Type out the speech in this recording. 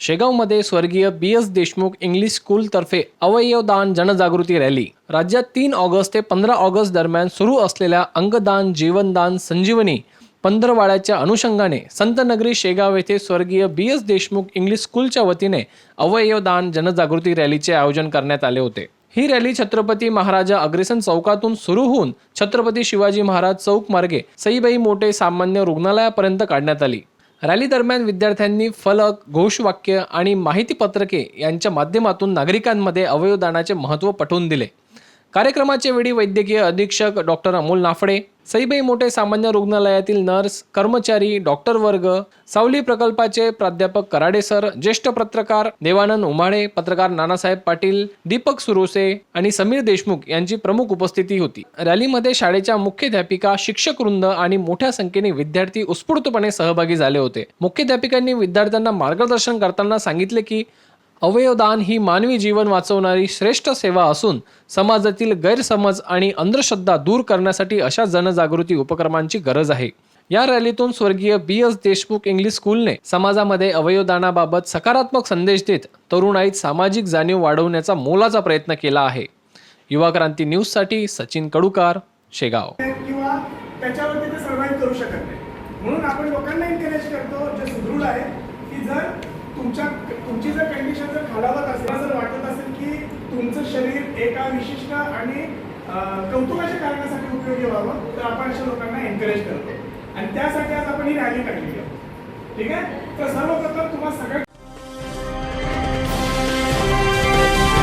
शेगावमध्ये स्वर्गीय B S Deshmukh English स्कूलतर्फे अवयवदान जनजागृती रॅली. राज्यात तीन ऑगस्ट ते पंधरा ऑगस्ट दरम्यान सुरू असलेल्या अंगदान जीवनदान संजीवनी पंधरवाड्याच्या अनुषंगाने संतनगरी शेगाव येथे स्वर्गीय बी एस देशमुख इंग्लिश स्कूलच्या वतीने अवयवदान जनजागृती रॅलीचे आयोजन करण्यात आले होते. ही रॅली छत्रपती महाराजा अग्रेसन चौकातून सुरू होऊन छत्रपती शिवाजी महाराज चौक मार्गे सईबाई मोठे सामान्य रुग्णालयापर्यंत काढण्यात आली. रॅली दरम्यान विद्यार्थ्यांनी फलक घोषवाक्य आणि माहितीपत्रके यांच्या माध्यमातून नागरिकांमध्ये अवयवदानाचे महत्त्व पटवून दिले. कार्यक्रमाच्या वेळी वैद्यकीय अधीक्षक डॉक्टर अमोल नाफडे सईबाई मोठे सामान्य रुग्णालयातील नर्स कर्मचारी डॉक्टर वर्ग सावली प्रकल्पाचे प्राध्यापक कराडे सर ज्येष्ठ पत्रकार देवानंद उमाळे पत्रकार नानासाहेब पाटील दीपक सुरोसे आणि समीर देशमुख यांची प्रमुख उपस्थिती होती. रॅलीमध्ये शाळेच्या मुख्याध्यापिका शिक्षक वृंद आणि मोठ्या संख्येने विद्यार्थी उत्स्फूर्तपणे सहभागी झाले होते. मुख्याध्यापिकांनी विद्यार्थ्यांना मार्गदर्शन करताना सांगितले की अवयवदान ही मानवी जीवन वाचवणारी श्रेष्ठ सेवा असून समाजातील गैरसमज आणि अंधश्रद्धा दूर करण्यासाठी अशा जनजागृती उपक्रमांची गरज आहे. या रॅलीतून स्वर्गीय बी. एस. देशमुख इंग्लिश स्कूलने समाजामध्ये अवयवदानाबाबत सकारात्मक संदेश देत तरुणाईत सामाजिक जाणीव वाढवण्याचा मोलाचा प्रयत्न केला आहे. युवा क्रांती न्यूजसाठी सचिन कडुकार शेगाव. किंवा त्याच्यावरती ते सर्वाईव्ह करू शकत नाही. म्हणून आपण लोकांना एनकरेज करतो जे सुदृढ आहे की जर तुमच्या तुमची जर कंडिशन जर खालावत असेल जर वाटत असेल की तुमचं शरीर एका विशिष्ट आणि कौतुकाच्या कारणासाठी उपयोगी व्हावं तर आपण अशा लोकांना एनकरेज करतो. आणि त्यासाठी आज आपण ही रॅली काढली आहे. ठीक आहे? तर सर्वप्रथम तुम्हाला सगळ्यात